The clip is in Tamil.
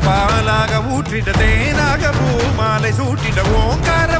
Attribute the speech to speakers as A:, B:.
A: பாலாக பாலாக ஊற்றிட தேனாக பூ மாலை சூட்டிட ஓங்கார